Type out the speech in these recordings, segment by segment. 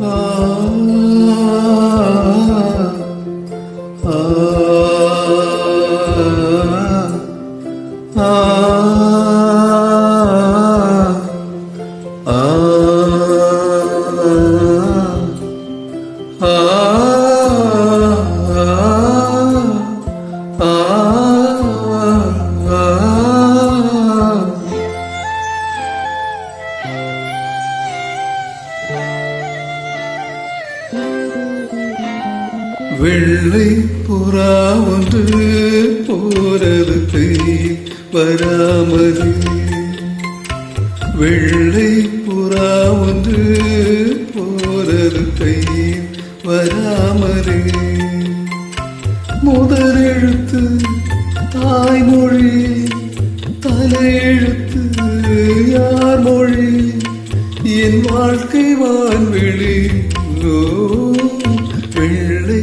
Oh. வெள்ளை புறா ஒன்று போறது வராமது வெள்ளை புறா ஒன்று போறது வராமது முதலெழுத்து தாய்மொழி தலையெழுத்து யார் மொழி? என் வாழ்க்கை வான்வெளி ஓ வெள்ளை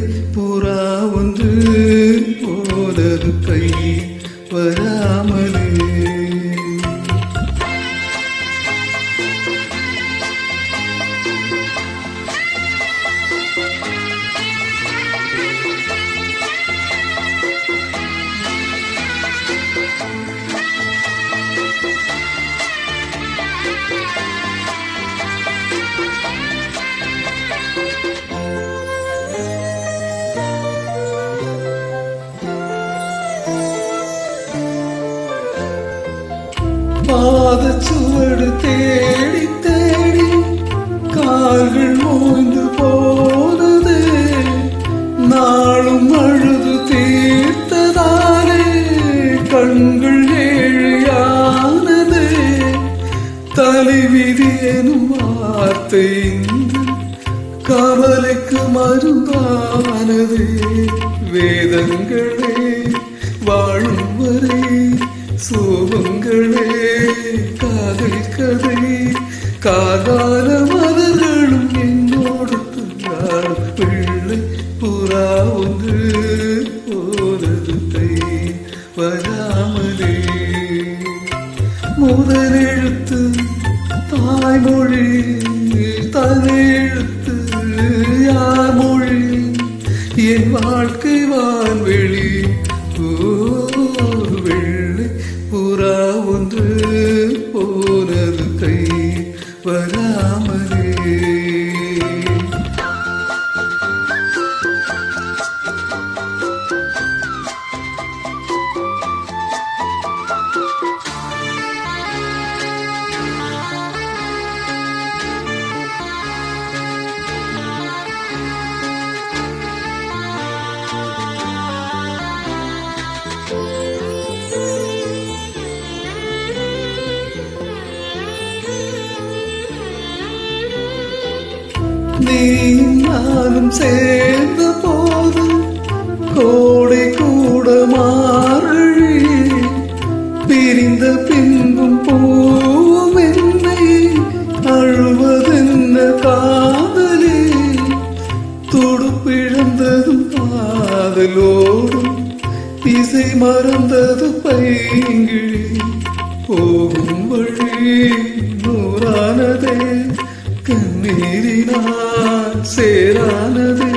പാദച്ചുവട് തേടി തേടി കാൽകൾ മോയ്ന്നു പോനതേ നാളും അഴുതു തീർത്തതാരേ കൺകൾ ഏഴിയാനതേ തലവിധിയനും വാർത്ത കവലക്ക് മരുന്നാനതേ വേദങ്ങളെ വാഴും വരെ സോഭങ്ങളെ புறா நீயும் நானும் சேர்ந்த போது கோடை கூட மாறழி பிரிந்த பின்பும் பூவென்னை அழுவதென்ன காதலே. துடுப்பிழந்ததும் காதலோடும் இசை மறந்தது பைங்கிழி. போகும் வழி நூறானதே. கண்ணீரினால் சேரானது.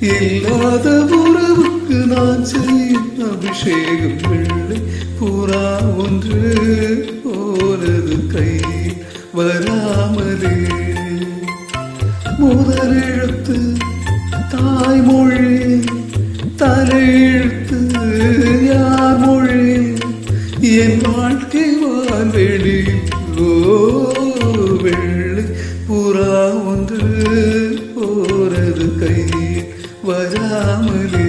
இல்லாத உறவுக்கு நான் செய்யும் அபிஷேகம் வெள்ளை புறா ஒன்று போனது கை வராமலே. முதலெழுத்து தாய்மொழி தலையெழுத்து யார் மொழி? என் வாழ்க்கை வான்வெளி ஓ வெள்ளை புறா ஒன்று போறது கை வராமலே.